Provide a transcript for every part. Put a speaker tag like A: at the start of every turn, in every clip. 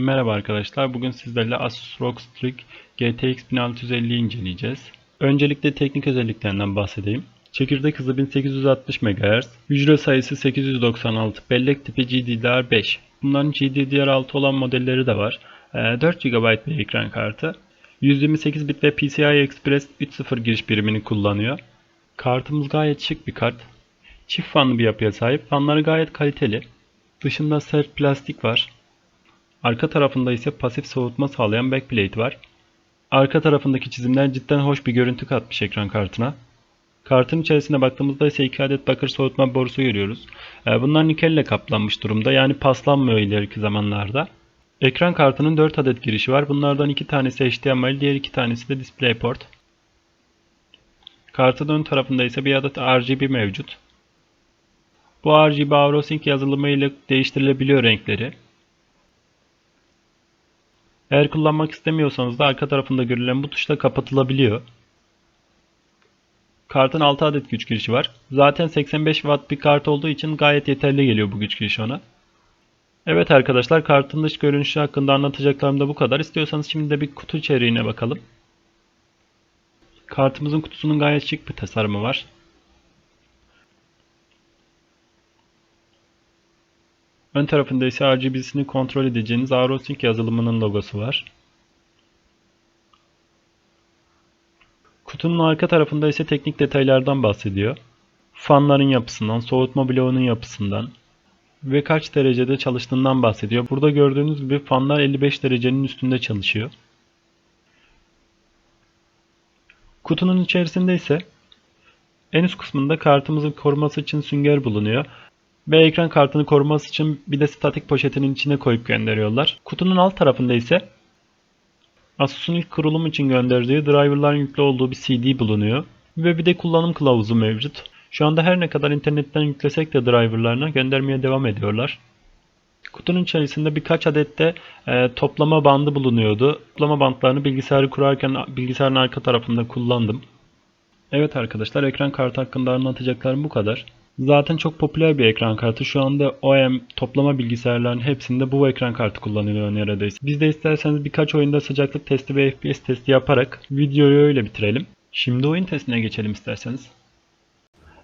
A: Merhaba arkadaşlar. Bugün sizlerle Asus ROG Strix GTX 1650'yi inceleyeceğiz. Öncelikle teknik özelliklerinden bahsedeyim. Çekirdek hızı 1860 MHz, hücre sayısı 896, bellek tipi GDDR5. Bunların GDDR6 olan modelleri de var. Ee, 4 GB bir ekran kartı. 128 bit ve PCI Express 3.0 giriş birimini kullanıyor. Kartımız gayet şık bir kart. Çift fanlı bir yapıya sahip. Fanları gayet kaliteli. Dışında sert plastik var. Arka tarafında ise pasif soğutma sağlayan backplate var. Arka tarafındaki çizimler cidden hoş bir görüntü katmış ekran kartına. Kartın içerisine baktığımızda ise 2 adet bakır soğutma borusu görüyoruz. Ee, Bunlar nikel ile kaplanmış durumda yani paslanmıyor ileriki zamanlarda. Ekran kartının 4 adet girişi var. Bunlardan 2 tanesi HDMI, diğer 2 tanesi de DisplayPort. Kartın ön tarafında ise bir adet RGB mevcut. Bu RGB AuroSync yazılımı ile değiştirilebiliyor renkleri. Eğer kullanmak istemiyorsanız da arka tarafında görülen bu tuşla kapatılabiliyor. Kartın 6 adet güç girişi var. Zaten 85 Watt bir kart olduğu için gayet yeterli geliyor bu güç girişi ona. Evet arkadaşlar kartın dış görünüşü hakkında anlatacaklarım da bu kadar. İstiyorsanız şimdi de bir kutu içeriğine bakalım. Kartımızın kutusunun gayet şık bir tasarımı var. Ön tarafında ise RGB'sini kontrol edeceğiniz AuroSync yazılımının logosu var. Kutunun arka tarafında ise teknik detaylardan bahsediyor. Fanların yapısından, soğutma bloğunun yapısından ve kaç derecede çalıştığından bahsediyor. Burada gördüğünüz gibi fanlar 55 derecenin üstünde çalışıyor. Kutunun içerisinde ise en üst kısmında kartımızın koruması için sünger bulunuyor. Ve ekran kartını koruması için bir de statik poşetinin içine koyup gönderiyorlar. Kutunun alt tarafında ise Asus'un ilk kurulum için gönderdiği driverların yüklü olduğu bir CD bulunuyor. Ve bir de kullanım kılavuzu mevcut. Şu anda her ne kadar internetten yüklesek de driverlarına göndermeye devam ediyorlar. Kutunun içerisinde birkaç adet de e, toplama bandı bulunuyordu. Toplama bantlarını bilgisayarı kurarken bilgisayarın arka tarafında kullandım. Evet arkadaşlar ekran kartı hakkında anlatacaklarım bu kadar. Zaten çok popüler bir ekran kartı. Şu anda OEM toplama bilgisayarların hepsinde bu ekran kartı kullanılıyor neredeyse. Biz de isterseniz birkaç oyunda sıcaklık testi ve FPS testi yaparak videoyu öyle bitirelim. Şimdi oyun testine geçelim isterseniz.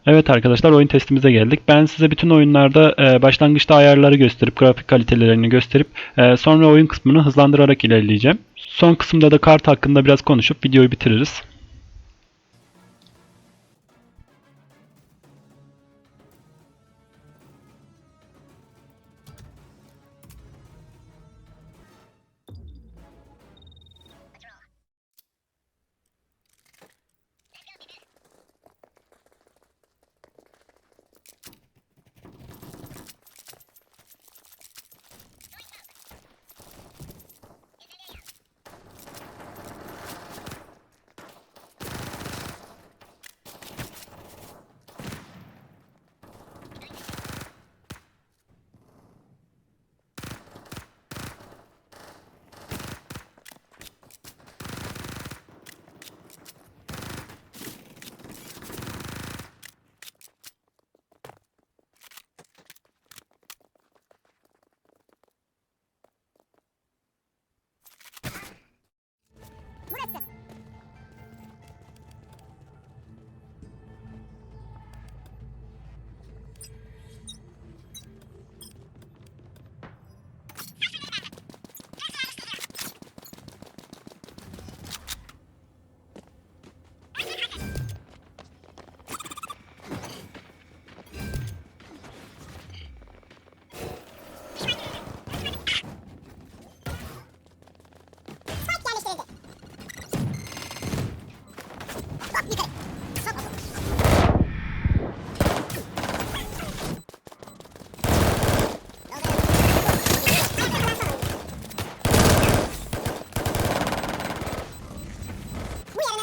A: Evet arkadaşlar oyun testimize geldik. Ben size bütün oyunlarda e, başlangıçta ayarları gösterip grafik kalitelerini gösterip e, sonra oyun kısmını hızlandırarak ilerleyeceğim. Son kısımda da kart hakkında biraz konuşup videoyu bitiririz.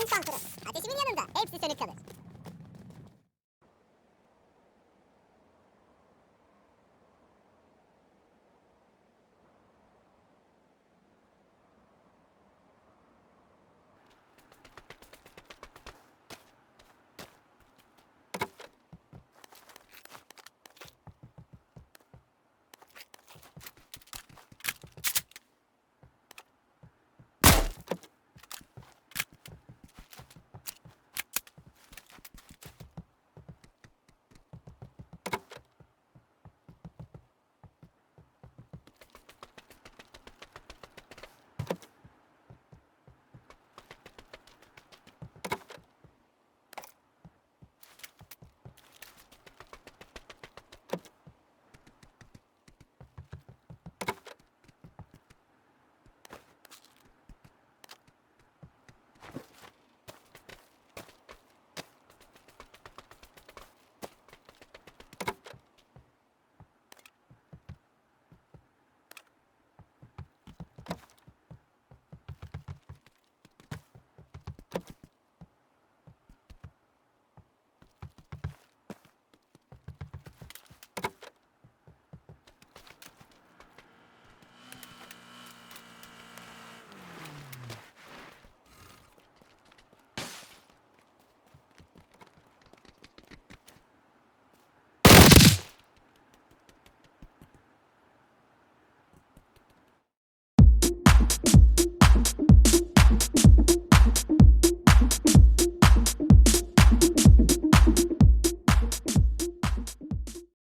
B: Son turu. Ateşimin yanında. Hepsi sönük kalır.